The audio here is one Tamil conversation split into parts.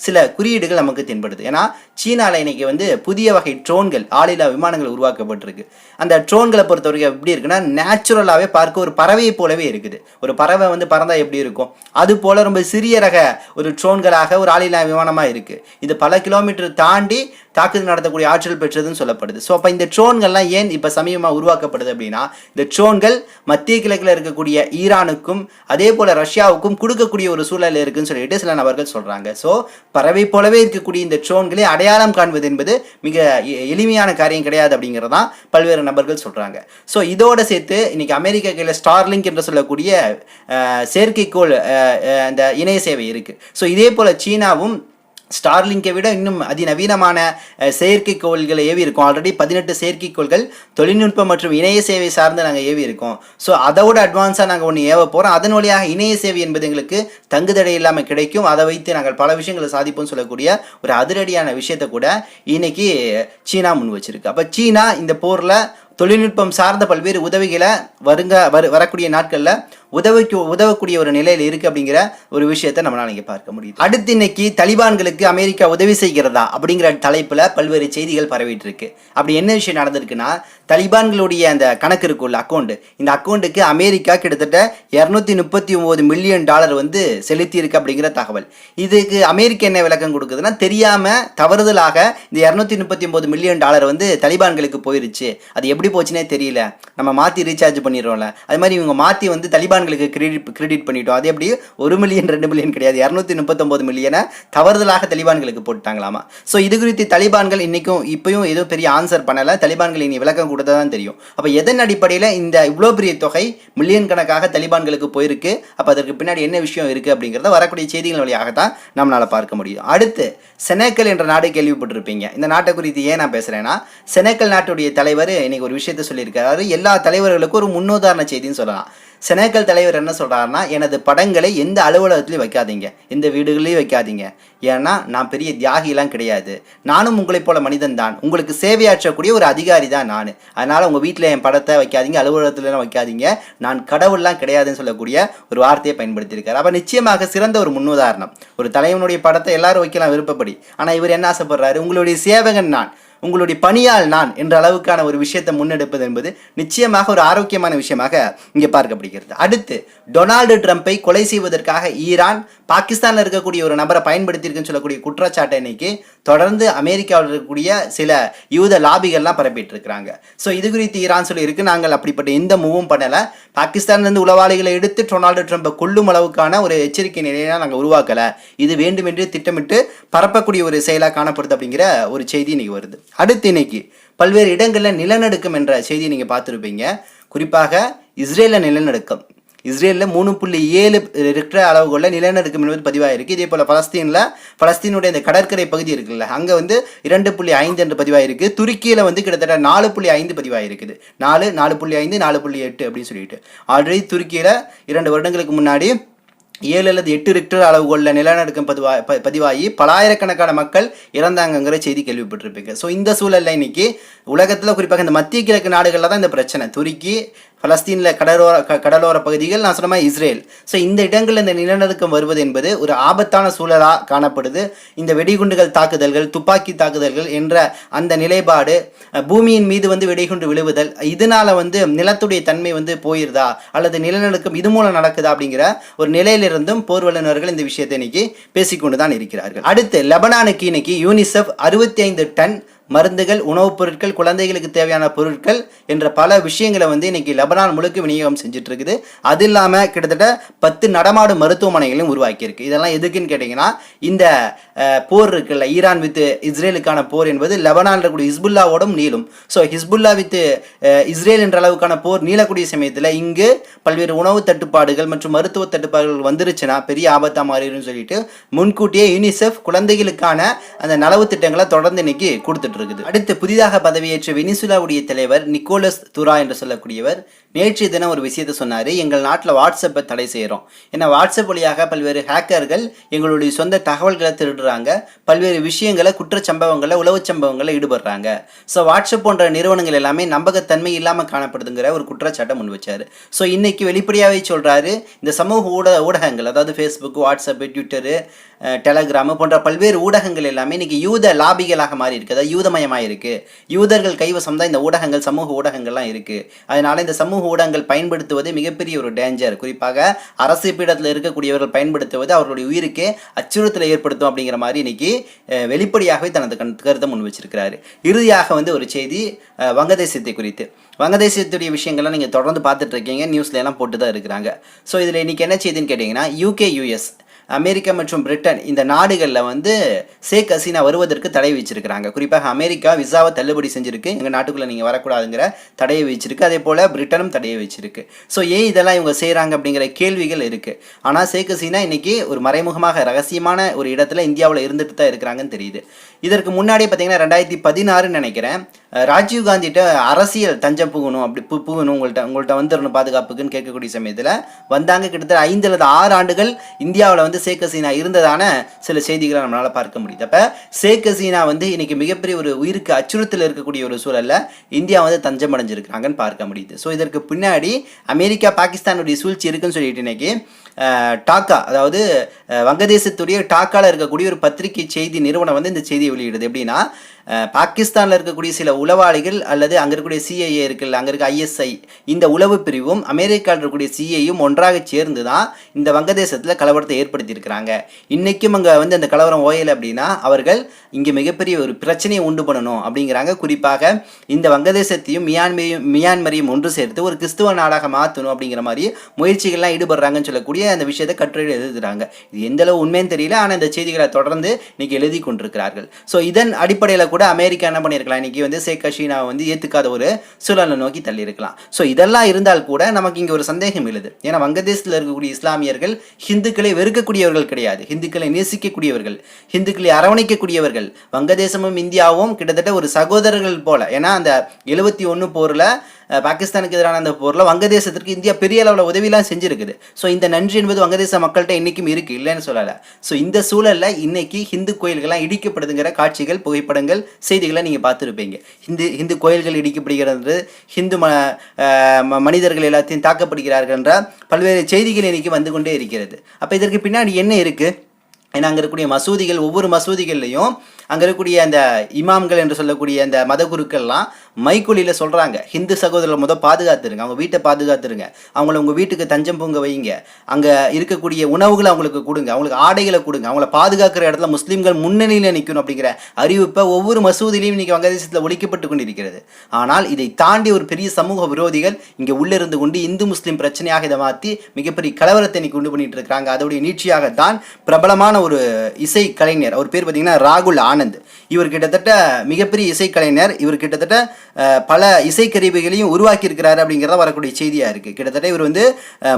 சில குறியீடுகள் நமக்கு தென்படுது. ஏன்னா சீனாவில் இன்னைக்கு வந்து புதிய வகை ட்ரோன்கள் ஆளில்லா விமானங்கள் உருவாக்கப்பட்டிருக்கு. அந்த ட்ரோன்களை பொறுத்த வரைக்கும் எப்படி இருக்குன்னா நேச்சுரலாகவே பார்க்க ஒரு பறவையை போலவே இருக்குது. ஒரு பறவை வந்து பறந்தால் எப்படி இருக்கும்? அது போல் ரொம்ப சிறிய ரக ஒரு ட்ரோன்களாக ஒரு ஆளில்லா விமானமாக இருக்குது இது பல கிலோமீட்டர் தாண்டி தாக்குதல் நடத்தக்கூடிய ஆற்றல் பெற்றதுன்னு சொல்லப்படுது. ஸோ அப்போ இந்த ட்ரோன்கள்லாம் ஏன் இப்போ சமீபமாக உருவாக்கப்படுது அப்படின்னா இந்த ட்ரோன்கள் மத்திய கிழக்கில் இருக்கக்கூடிய ஈரானுக்கும் அதே போல் ரஷ்யாவுக்கும் கொடுக்கக்கூடிய ஒரு சூழல் இருக்குன்னு சொல்லிட்டு சில நபர்கள் சொல்கிறாங்க ஸோ பறவை போலவே இருக்கக்கூடிய இந்த ட்ரோன்களை அடையாளம் காண்பது என்பது மிக எளிமையான காரியம் கிடையாது அப்படிங்கிறதான் பல்வேறு நபர்கள் சொல்கிறாங்க ஸோ இதோடு சேர்த்து இன்றைக்கி அமெரிக்கா கையில் ஸ்டார்லிங்க் என்று சொல்லக்கூடிய செயற்கைக்கோள் அந்த இணைய சேவை இருக்குது ஸோ இதே போல் சீனாவும் ஸ்டார்லிங்கை விட இன்னும் அதிநவீனமான செயற்கைக்கோள்களை ஏவி இருக்கோம். ஆல்ரெடி பதினெட்டு செயற்கைக்கோள்கள் தொழில்நுட்பம் மற்றும் இணைய சேவை சார்ந்து நாங்கள் ஏவி இருக்கோம். ஸோ அதோட அட்வான்ஸாக நாங்கள் ஒன்று ஏவ போகிறோம் அதன் வழியாக இணைய சேவை என்பது எங்களுக்கு தங்குதடை இல்லாமல் கிடைக்கும். அதை வைத்து நாங்கள் பல விஷயங்களை சாதிப்போம்னு சொல்லக்கூடிய ஒரு அதிரடியான விஷயத்தை கூட இன்னைக்கு சீனா முன் வச்சிருக்கு. அப்போ சீனா இந்த போரில் தொழில்நுட்பம் சார்ந்த பல்வேறு உதவிகளை வருங்க வரு வரக்கூடிய நாட்களில் உதவிக்கு உதவக்கூடிய ஒரு நிலையில் இருக்குது அப்படிங்கிற ஒரு விஷயத்தை நம்மளால் இங்கே பார்க்க முடியுது. அடுத்து இன்னைக்கு தலிபான்களுக்கு அமெரிக்கா உதவி செய்கிறதா அப்படிங்கிற தலைப்பில் பல்வேறு செய்திகள் பரவிட்டு இருக்கு அப்படி என்ன விஷயம் நடந்திருக்குன்னா தலிபான்களுடைய அந்த கணக்கு இருக்குள்ள அக்கௌண்ட் இந்த அக்கௌண்ட்டுக்கு அமெரிக்கா கிட்டத்தட்ட இரநூத்தி முப்பத்தி ஒம்பது மில்லியன் டாலர் வந்து செலுத்தி இருக்கு அப்படிங்கிற தகவல். இதுக்கு அமெரிக்கா என்ன விளக்கம் கொடுக்குதுன்னா தெரியாமல் தவறுதலாக இந்த இரநூத்தி முப்பத்தி ஒம்பது மில்லியன் டாலர் வந்து தலிபான்களுக்கு போயிருச்சு. அது எப்படி போச்சுனே தெரியல. நம்ம மாற்றி ரீசார்ஜ் பண்ணிடுறோம்ல. அது மாதிரி இவங்க மாற்றி வந்து தலிபான் தலிபான்களுக்கு கிரெடிட் கிரெடிட் பண்ணிட்டோம். அது எப்படி ஒரு மில்லியன் ரெண்டு மில்லியன் கிடையாது. இரநூத்தி முப்பத்தொம்பது மில்லியனை தவறுதலாக தலிபான்களுக்கு போட்டாங்களாமா ஸோ இது குறித்து தலிபான்கள் இன்னைக்கும் இப்பயும் எதுவும் பெரிய ஆன்சர் பண்ணலை. தலிபான்கள் இனி விளக்கம் கொடுத்தா தான் தெரியும். அப்போ எதன் அடிப்படையில் இந்த இவ்வளோ பெரிய தொகை மில்லியன் கணக்காக தலிபான்களுக்கு போயிருக்கு? அப்போ அதற்கு பின்னாடி என்ன விஷயம் இருக்குது அப்படிங்கிறத வரக்கூடிய செய்திகள் வழியாக தான் நம்மளால் பார்க்க முடியும். அடுத்து செனேக்கல் என்ற நாடு கேள்விப்பட்டிருப்பீங்க. இந்த நாட்டை குறித்து ஏன் நான் பேசுகிறேன்னா செனேக்கல் நாட்டுடைய தலைவர் இன்னைக்கு ஒரு விஷயத்த சொல்லியிருக்காரு. எல்லா தலைவர்களுக்கும் ஒரு முன்னுதாரண செய்தின்னு சொல்லலாம். செனகல் தலைவர் என்ன சொல்கிறாருன்னா எனது படங்களை எந்த அலுவலகத்துலையும் வைக்காதீங்க. எந்த வீடுகளையும் வைக்காதீங்க. ஏன்னா நான் பெரிய தியாகிலாம் கிடையாது. நானும் உங்களைப் போல மனிதன் தான். உங்களுக்கு சேவையாற்றக்கூடிய ஒரு அதிகாரி தான் நான். அதனால் உங்கள் வீட்டில் என் படத்தை வைக்காதீங்க அலுவலகத்துலலாம் வைக்காதீங்க. நான் கடவுள்லாம் கிடையாதுன்னு சொல்லக்கூடிய ஒரு வார்த்தையை பயன்படுத்தியிருக்காரு. அப்போ நிச்சயமாக சிறந்த ஒரு முன்னுதாரணம். ஒரு தலைவனுடைய படத்தை எல்லாரும் வைக்கலாம் விருப்பப்படி. ஆனால் இவர் என்ன ஆசைப்படுறாரு? உங்களுடைய சேவகன் நான். உங்களுடைய பணியால் நான் என்ற அளவுக்கான ஒரு விஷயத்தை முன்னெடுப்பது என்பது நிச்சயமாக ஒரு ஆரோக்கியமான விஷயமாக இங்கே பார்க்கப்படுகிறது. அடுத்து டொனால்டு ட்ரம்ப்பை கொலை செய்வதற்காக ஈரான் பாகிஸ்தானில் இருக்கக்கூடிய ஒரு நபரை பயன்படுத்தியிருக்குன்னு சொல்லக்கூடிய குற்றச்சாட்டை இன்னைக்கு தொடர்ந்து அமெரிக்காவில் இருக்கக்கூடிய சில யூத லாபிகள்லாம் பரப்பிட்டு இருக்கிறாங்க ஸோ இது குறித்து ஈரான் சொல்லியிருக்கு. நாங்கள் அப்படிப்பட்ட எந்த மூவும் பண்ணலை. பாகிஸ்தான்லேருந்து உளவாளிகளை எடுத்து டொனால்டு ட்ரம்ப்பை கொல்லும் அளவுக்கான ஒரு எச்சரிக்கை நிலையெல்லாம் நாங்கள் உருவாக்கலை. இது வேண்டுமென்றே திட்டமிட்டு பரப்பக்கூடிய ஒரு செயலாக காணப்படுது அப்படிங்கிற ஒரு செய்தி இன்னைக்கு வருது. அடுத்து இன்னைக்கு பல்வேறு இடங்களில் நிலநடுக்கம் என்ற செய்தியை நீங்கள் பார்த்துருப்பீங்க. குறிப்பாக இஸ்ரேலில் நிலநடுக்கம். இஸ்ரேலில் மூணு புள்ளி ஏழு ரிக்டர் அளவுகளில் நிலநடுக்கம் என்பது பதிவாயிருக்கு. இதே போல் பலஸ்தீனில் பலஸ்தீனுடைய இந்த கடற்கரை பகுதி இருக்குல்ல அங்கே வந்து இரண்டு புள்ளி ஐந்து என்று பதிவாயிருக்கு. துருக்கியில் வந்து கிட்டத்தட்ட நாலு புள்ளி ஐந்து பதிவாயிருக்குது. நாலு நாலு புள்ளி ஐந்து நாலு புள்ளி எட்டு அப்படின்னு சொல்லிட்டு. ஆல்ரெடி துருக்கியில் இரண்டு வருடங்களுக்கு முன்னாடி ஏழு அல்லது எட்டு ரிக்டர் அளவுகளில் நிலநடுக்கம் பதிவா ப- பதிவாகி பலாயிரக்கணக்கான மக்கள் இறந்தாங்கங்கிற செய்தி கேள்விப்பட்டிருப்பீங்க. ஸோ இந்த சூழலில் இன்னைக்கு உலகத்தில் குறிப்பாக இந்த மத்திய கிழக்கு நாடுகளில் தான் இந்த பிரச்சனை. துருக்கி பலஸ்தீனில் கடலோர க- கடலோர பகுதிகள் நான் சொன்ன மாதிரி இஸ்ரேல். ஸோ இந்த இடங்களில் இந்த நிலநடுக்கம் வருவது என்பது ஒரு ஆபத்தான சூழலாக காணப்படுது. இந்த வெடிகுண்டுகள் தாக்குதல்கள் துப்பாக்கி தாக்குதல்கள் என்ற அந்த நிலைப்பாடு பூமியின் மீது வந்து வெடிகுண்டு விழுவுதல் இதனால வந்து நிலத்துடைய தன்மை வந்து போயிருதா? அல்லது நிலநடுக்கம் இது மூலம் நடக்குதா அப்படிங்கிற ஒரு நிலையிலிருந்தும் போர் வல்லுநர்கள் இந்த விஷயத்தை இன்னைக்கு பேசிக்கொண்டு தான் இருக்கிறார்கள். அடுத்து லெபனானுக்கு இன்னைக்கு யூனிசெஃப் அறுபத்தி ஐந்து டன் மருந்துகள் உணவுப் பொருட்கள் குழந்தைகளுக்கு தேவையான பொருட்கள் என்ற பல விஷயங்களை வந்து இன்னைக்கு லெபனான் முழுக்க விநியோகம் செஞ்சுட்டு இருக்குது அது இல்லாமல் கிட்டத்தட்ட பத்து நடமாடும் மருத்துவமனைகளையும் உருவாக்கியிருக்கு. இதெல்லாம் எதுக்குன்னு கேட்டிங்கன்னா இந்த போர் இருக்குல்ல ஈரான் வித் இஸ்ரேலுக்கான போர் என்பது லெபனான் இருக்கக்கூடிய ஹிஸ்புல்லாவோடும் நீளும். ஸோ ஹிஸ்புல்லா வித் இஸ்ரேல் என்ற அளவுக்கான போர் நீளக்கூடிய சமயத்தில் இங்கு பல்வேறு உணவு தட்டுப்பாடுகள் மற்றும் மருத்துவ தட்டுப்பாடுகள் வந்துருச்சுன்னா பெரிய ஆபத்தாக மாறிடும்னு சொல்லிட்டு முன்கூட்டியே யூனிசெஃப் குழந்தைகளுக்கான அந்த நலவு திட்டங்களை தொடர்ந்து இன்னைக்கு கொடுத்துட்டு இருக்குது அடுத்து புதிதாக பதவியேற்ற வெனிசுலாவுடைய தலைவர் நிக்கோலஸ் துரா என்று சொல்லக்கூடியவர் நேற்றைய தினம் ஒரு விஷயத்த சொன்னார். எங்கள் நாட்டில் வாட்ஸ்அப்பை தடை செய்கிறோம் ஏன்னா வாட்ஸ்அப் வழியாக பல்வேறு ஹேக்கர்கள் எங்களுடைய சொந்த தகவல்களை திருடுறாங்க. பல்வேறு விஷயங்களை குற்றச்சம்பவங்களை உளவுச் சம்பவங்களை ஈடுபடுறாங்க. ஸோ வாட்ஸ்அப் போன்ற நிறுவனங்கள் எல்லாமே நம்பகத்தன்மை இல்லாமல் காணப்படுதுங்கிற ஒரு குற்றச்சாட்டை முன் வச்சார். ஸோ இன்னைக்கு வெளிப்படையாகவே சொல்கிறாரு இந்த சமூக ஊடக ஊடகங்கள் அதாவது ஃபேஸ்புக் வாட்ஸ்அப்பு ட்விட்டரு டெலகிராமு போன்ற பல்வேறு ஊடகங்கள் எல்லாமே இன்னைக்கு யூத லாபிகளாக மாறி இருக்கு அதாவது யூதமயமாக இருக்குது யூதர்கள் கைவசம் தான் இந்த ஊடகங்கள் சமூக ஊடகங்கள்லாம் இருக்கு. அதனால் இந்த சமூக ஊடகங்கள் பயன்படுத்துவது மிகப்பெரிய ஒரு டேஞ்சர் குறிப்பாக அரசு பீடத்தில் இருக்கக்கூடியவர்கள் பயன்படுத்துவது அவர்களுடைய உயிருக்கு அச்சுறுத்தலை ஏற்படுத்தும் அப்படிங்கிற மாதிரி இன்னைக்கு வெளிப்படையாகவே தனது கண் கருத்தை முன் வச்சிருக்கிறாரு. இறுதியாக வந்து ஒரு செய்தி வங்கதேசத்தை குறித்து. வங்கதேசத்துடைய விஷயங்கள்லாம் நீங்கள் தொடர்ந்து பார்த்துட்டு இருக்கீங்க. நியூஸ்ல எல்லாம் போட்டு தான் இருக்கிறாங்க. ஸோ இதில் இன்னைக்கு என்ன செய்தின்னு கேட்டிங்கன்னா யூகே யூஎஸ் அமெரிக்கா மற்றும் பிரிட்டன் இந்த நாடுகளில் வந்து ஷேக் ஹசீனா வருவதற்கு தடை விதிச்சிருக்கிறாங்க. குறிப்பாக அமெரிக்கா விசாவை தள்ளுபடி செஞ்சிருக்கு. எங்கள் நாட்டுக்குள்ளே நீங்கள் வரக்கூடாதுங்கிற தடையை வச்சிருக்கு அதே போல் பிரிட்டனும் தடையை வச்சிருக்கு ஸோ ஏன் இதெல்லாம் இவங்க செய்கிறாங்க அப்படிங்கிற கேள்விகள் இருக்குது ஆனால் ஷேக் ஹசீனா இன்றைக்கி ஒரு மறைமுகமாக ரகசியமான ஒரு இடத்துல இந்தியாவில் இருந்துட்டு தான் இருக்கிறாங்கன்னு தெரியுது. இதற்கு முன்னாடி பார்த்தீங்கன்னா ரெண்டாயிரத்தி பதினாறுன்னு நினைக்கிறேன். ராஜீவ் காந்திகிட்ட அரசியல் தஞ்சம் புகணும் அப்படி பு புகணும் உங்கள்கிட்ட உங்கள்கிட்ட வந்துடணும் பாதுகாப்புக்குன்னு கேட்கக்கூடிய சமயத்தில் வந்தாங்க. கிட்டத்தட்ட ஐந்து அல்லது ஆறு ஆண்டுகள் இந்தியாவில் வந்து ஷேக் ஹசீனா இருந்ததான சில செய்திகளை நம்மளால் பார்க்க முடியுது. அப்போ ஷேக் ஹசீனா வந்து இன்னைக்கு மிகப்பெரிய ஒரு உயிருக்கு அச்சுறுத்தல் இருக்கக்கூடிய ஒரு சூழல்ல இந்தியா வந்து தஞ்சம் அடைஞ்சிருக்கிறாங்கன்னு பார்க்க முடியுது. ஸோ இதற்கு பின்னாடி அமெரிக்கா பாகிஸ்தானுடைய சூழ்ச்சி இருக்குன்னு சொல்லிட்டு இன்னைக்கு டாக்கா அதாவது வங்கதேசத்துடைய டாக்காவில் இருக்கக்கூடிய ஒரு பத்திரிகை செய்தி நிறுவனம் வந்து இந்த செய்தியை வெளியிடுது. எப்படின்னா பாகிஸ்தானில் இருக்கக்கூடிய சில உளவாளிகள் அல்லது அங்கே இருக்கக்கூடிய சிஐஏ இருக்குல்ல அங்கே இருக்க ஐஎஸ்ஐ இந்த உளவு பிரிவும் அமெரிக்காவில் இருக்கக்கூடிய சிஐயும் ஒன்றாக சேர்ந்து தான் இந்த வங்கதேசத்தில் கலவரத்தை ஏற்படுத்தியிருக்கிறாங்க. இன்றைக்கும் அங்கே வந்து அந்த கலவரம் ஓயலை அப்படின்னா அவர்கள் இங்கே மிகப்பெரிய ஒரு பிரச்சனையை உண்டு பண்ணணும் அப்படிங்கிறாங்க. குறிப்பாக இந்த வங்கதேசத்தையும் மியான்மரையும் மியான்மரையும் ஒன்று சேர்த்து ஒரு கிறிஸ்துவ நாடாக மாற்றணும் அப்படிங்கிற மாதிரி முயற்சிகள்லாம் ஈடுபடுறாங்கன்னு சொல்லக்கூடிய அந்த விஷயத்தை கட்டுரை எழுதுறாங்க இது எந்த அளவு உண்மைன்னு தெரியல ஆனால் இந்த செய்திகளை தொடர்ந்து இன்னைக்கு எழுதி கொண்டிருக்கிறார்கள். ஸோ இதன் அடிப்படையில் கூட அமெரிக்கா என்ன பண்ணியிருக்கலாம்? இன்னைக்கு வந்து ஷேக் ஹசீனா வந்து ஏற்றுக்காத ஒரு சூழலை நோக்கி தள்ளியிருக்கலாம். ஸோ இதெல்லாம் இருந்தால் கூட நமக்கு இங்கே ஒரு சந்தேகம் எழுது. ஏன்னா வங்கதேசத்தில் இருக்கக்கூடிய இஸ்லாமியர்கள் ஹிந்துக்களை வெறுக்கக்கூடியவர்கள் கிடையாது. ஹிந்துக்களை நேசிக்கக்கூடியவர்கள் ஹிந்துக்களை அரவணைக்கக்கூடியவர்கள். வங்கதேசமும் இந்தியாவும் கிட்டத்தட்ட ஒரு சகோதரர்கள் போல. ஏன்னா அந்த எழுபத்தி ஒன்று போரில் பாகிஸ்தானுக்கு எதிரான அந்த போரில் வங்கதேசத்திற்கு இந்தியா பெரிய அளவில் உதவிலாம் செஞ்சிருக்குது. ஸோ இந்த நன்றி என்பது வங்கதேச மக்கள்கிட்ட இன்னைக்கும் இருக்குது இல்லைன்னு சொல்லலை. ஸோ இந்த சூழலில் இன்றைக்கி ஹிந்து கோயில்கள்லாம் இடிக்கப்படுதுங்கிற காட்சிகள் புகைப்படங்கள் செய்திகளை நீங்கள் பார்த்துருப்பீங்க. ஹிந்து ஹிந்து கோயில்கள் இடிக்கப்படுகிறது ஹிந்து ம ம- மனிதர்கள் எல்லாத்தையும் தாக்கப்படுகிறார்கள் என்ற பல்வேறு செய்திகள் இன்னைக்கு வந்து கொண்டே இருக்கிறது. அப்போ இதற்கு பின்னாடி என்ன இருக்குது ஏன்னா அங்கே இருக்கக்கூடிய மசூதிகள் ஒவ்வொரு மசூதிகள்லையும் அங்கே இருக்கக்கூடிய அந்த இமாம்கள் என்று சொல்லக்கூடிய அந்த மத குருக்கள்லாம் மைக்குழியில் சொல்கிறாங்க ஹிந்து சகோதரர்களை முதல் பாதுகாத்துருங்க அவங்க வீட்டை பாதுகாத்துருங்க அவங்கள உங்கள் வீட்டுக்கு தஞ்சம் பூங்க வைங்க அங்கே இருக்கக்கூடிய உணவுகளை அவங்களுக்கு கொடுங்க அவங்களுக்கு ஆடைகளை கொடுங்க அவங்கள பாதுகாக்கிற இடத்துல முஸ்லீம்கள் முன்னணியில் நிற்கணும் அப்படிங்கிற அறிவிப்பை ஒவ்வொரு மசூதிலையும் இன்றைக்கி வங்கதேசத்தில் ஒழிக்கப்பட்டு கொண்டிருக்கிறது. ஆனால் இதை தாண்டி ஒரு பெரிய சமூக விரோதிகள் இங்கே உள்ளே இருந்து கொண்டு இந்து முஸ்லீம் பிரச்சனையாக இதை மாற்றி மிகப்பெரிய கலவரத்தை இன்னைக்கு கொண்டு பண்ணிட்டு இருக்காங்க. அதோடைய நீட்சியாகத்தான் பிரபலமான ஒரு இசை கலைஞர் அவர் பேர் பார்த்தீங்கன்னா ராகுல் ஆனந்த். இவர் கிட்டத்தட்ட மிகப்பெரிய இசைக்கலைஞர் இவர் கிட்டத்தட்ட பல இசைக்கருவிகளையும் உருவாக்கியிருக்கிறாரு அப்படிங்கிறத வரக்கூடிய செய்தியாக இருக்குது கிட்டத்தட்ட இவர் வந்து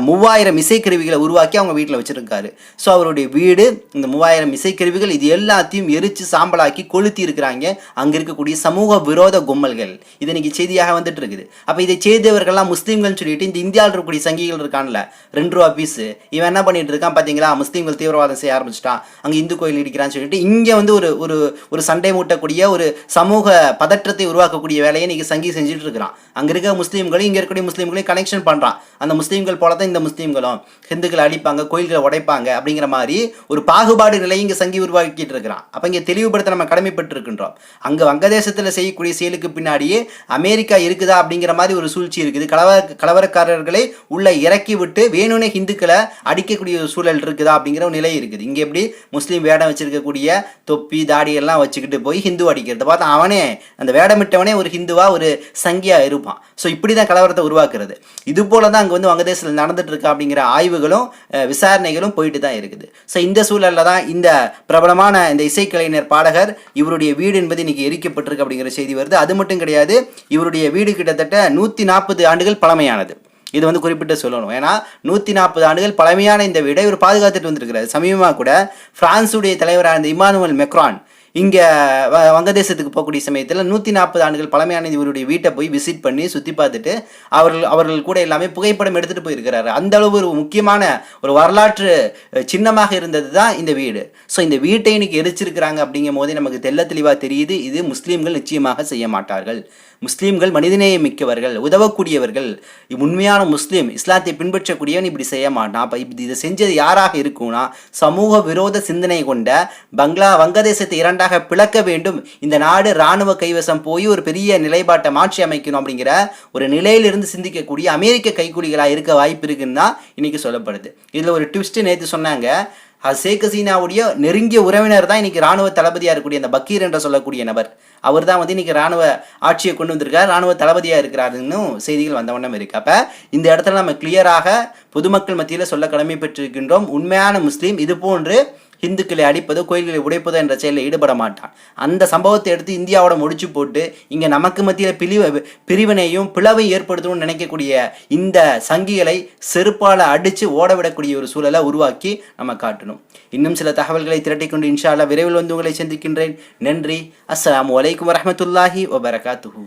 மூவாயிரம் இசைக்கருவிகளை உருவாக்கி அவங்க வீட்டில் வச்சுருக்காரு. ஸோ அவருடைய வீடு இந்த மூவாயிரம் இசைக்கருவிகள் இது எல்லாத்தையும் எரித்து சாம்பலாக்கி கொளுத்தி இருக்கிறாங்க அங்கே இருக்கக்கூடிய சமூக விரோத கும்பல்கள். இது இன்னைக்கு செய்தியாக வந்துட்டு இருக்குது. அப்போ இதை செய்தவர்கள்லாம் முஸ்லீம்கள்னு சொல்லிட்டு இந்த இந்தியாவில் இருக்கக்கூடிய சங்கிகள் இருக்கான்ல ரெண்டு ரூபா பீஸு இவன் என்ன பண்ணிட்டு இருக்கான் பார்த்தீங்களா முஸ்லீம்கள் தீவிரவாதம் செய்ய ஆரம்பிச்சிட்டான். அங்கே இந்து கோயில் இடிக்கிறான்னு சொல்லிட்டு இங்கே வந்து ஒரு ஒரு ஒரு சண்டை மூட்டக்கூடிய ஒரு சமூக பதற்றத்தை உருவாக்கக்கூடிய வேலையை இன்றைக்கி சங்கி செஞ்சுட்டு இருக்கிறான் அங்கே இருக்க முஸ்லீம்களையும் இங்கே இருக்கக்கூடிய முஸ்லீம்களையும் கனெக்ஷன் பண்ணுறான் அந்த முஸ்லீம்கள் போல தான் இந்த முஸ்லீம்களும் ஹிந்துக்களை அடிப்பாங்க கோயில்களை உடைப்பாங்க அப்படிங்கிற மாதிரி ஒரு பாகுபாடு நிலையை இங்கே சங்கி உருவாக்கிட்டு இருக்கிறான் அப்போ இங்கே தெளிவுபடுத்த நம்ம கடமைப்பட்டு இருக்கின்றோம் அங்க வங்கதேசத்துல செய்யக்கூடிய செயலுக்கு பின்னாடியே அமெரிக்கா இருக்குதா அப்படிங்கிற மாதிரி ஒரு சூழ்ச்சி இருக்குது. கலவர கலவரக்காரர்களை உள்ள இறக்கி விட்டு வேணும்னே ஹிந்துக்களை அடிக்கக்கூடிய ஒரு சூழல் இருக்குதா அப்படிங்கிற ஒரு நிலை இருக்குது. இங்கே எப்படி முஸ்லீம் வேடம் வச்சிருக்கக்கூடிய தொப்பி தாடி எல்லாம் வச்சுக்கிட்டு போய் ஹிந்து அடிக்கிறது. பார்த்தா அவனே அந்த வேடமிட்டவனே ஒரு ஹிந்து ஹிந்துவா ஒரு சங்கியாக இருப்பான். ஸோ இப்படி தான் கலவரத்தை உருவாக்குறது. இது போல தான் அங்கே வந்து வங்கதேசத்தில் நடந்துட்டு இருக்கா அப்படிங்கிற ஆய்வுகளும் விசாரணைகளும் போயிட்டு தான் இருக்குது. ஸோ இந்த சூழல்ல தான் இந்த பிரபலமான இந்த இசைக்கலைஞர் பாடகர் இவருடைய வீடு என்பது இன்னைக்கு எரிக்கப்பட்டிருக்கு அப்படிங்கிற செய்தி வருது. அது மட்டும் கிடையாது இவருடைய வீடு கிட்டத்தட்ட நூற்றி நாற்பது ஆண்டுகள் பழமையானது. இது வந்து குறிப்பிட்டு சொல்லணும். ஏன்னா நூற்றி நாற்பது ஆண்டுகள் பழமையான இந்த வீடை இவர் பாதுகாத்துட்டு வந்திருக்கிறார். சமீபமாக கூட பிரான்சுடைய தலைவரான இந்த இமானுவல் மெக்ரான் இங்கே வங்கதேசத்துக்கு போகக்கூடிய சமயத்தில் நூற்றி நாற்பது ஆண்டுகள் பழமையான இவருடைய வீட்டை போய் விசிட் பண்ணி சுற்றி பார்த்துட்டு அவர்கள் அவர்கள் கூட எல்லாமே புகைப்படம் எடுத்துகிட்டு போயிருக்கிறாரு. அந்த அளவு ஒரு முக்கியமான ஒரு வரலாற்று சின்னமாக இருந்தது தான் இந்த வீடு. ஸோ இந்த வீட்டை இன்னைக்கு எரிச்சிருக்கிறாங்க அப்படிங்கும் போதே நமக்கு தெள்ள தெளிவாக தெரியுது இது முஸ்லீம்கள் நிச்சயமாக செய்ய மாட்டார்கள். முஸ்லீம்கள் மனிதநேயம் மிக்கவர்கள் உதவக்கூடியவர்கள். உண்மையான முஸ்லீம் இஸ்லாத்தை பின்பற்றக்கூடியவன் இப்படி செய்ய மாட்டான். அப்போ இப்படி இதை செஞ்சது யாராக இருக்கும்னா சமூக விரோத சிந்தனை கொண்ட பங்களா வங்கதேசத்தை இரண்டாக பிளக்க வேண்டும். இந்த நாடு ராணுவ கைவசம் போய் ஒரு பெரிய நிலைப்பாட்டை மாற்றி அமைக்கணும் அப்படிங்கிற ஒரு நிலையிலிருந்து சிந்திக்கக்கூடிய அமெரிக்க கைக்கூலிகளாக இருக்க வாய்ப்பு இருக்குன்னு தான் இன்னைக்கு சொல்லப்படுது. இதில் ஒரு ட்விஸ்ட்டு நேற்று சொன்னாங்க. ஷேக் ஹசீனாவுடைய நெருங்கிய உறவினர் தான் இன்னைக்கு ராணுவ தளபதியாக இருக்கக்கூடிய அந்த பக்கீர் என்று சொல்லக்கூடிய நபர். அவர் தான் வந்து இன்னைக்கு ராணுவ ஆட்சியை கொண்டு வந்திருக்கார். ராணுவ தளபதியாக இருக்கிறாருன்னு செய்திகள் வந்த வண்ணம் இருக்கு. அப்போ இந்த இடத்துல நம்ம கிளியராக பொதுமக்கள் மத்தியில் சொல்ல கடமை பெற்றிருக்கின்றோம். உண்மையான முஸ்லீம் இது போன்று ஹிந்துக்களை அடிப்பதோ கோயில்களை உடைப்பதோ என்ற செயலில் ஈடுபட மாட்டான். அந்த சம்பவத்தை எடுத்து இந்தியாவோட முடிச்சு போட்டு இங்கே நமக்கு மத்தியில் பிரிவு பிரிவினையும் பிளவை ஏற்படுத்தணும்னு நினைக்கக்கூடிய இந்த சங்கிகளை செருப்பால் அடித்து ஓடவிடக்கூடிய ஒரு சூழலை உருவாக்கி நம்ம காட்டணும். இன்னும் சில தகவல்களை திரட்டிக்கொண்டு இன்ஷா விரைவில் வந்து உங்களை சந்திக்கின்றேன். நன்றி. அஸ்லாம் வலைக்கம் வரமத்துல்லாஹி வபரகாத்துஹூ.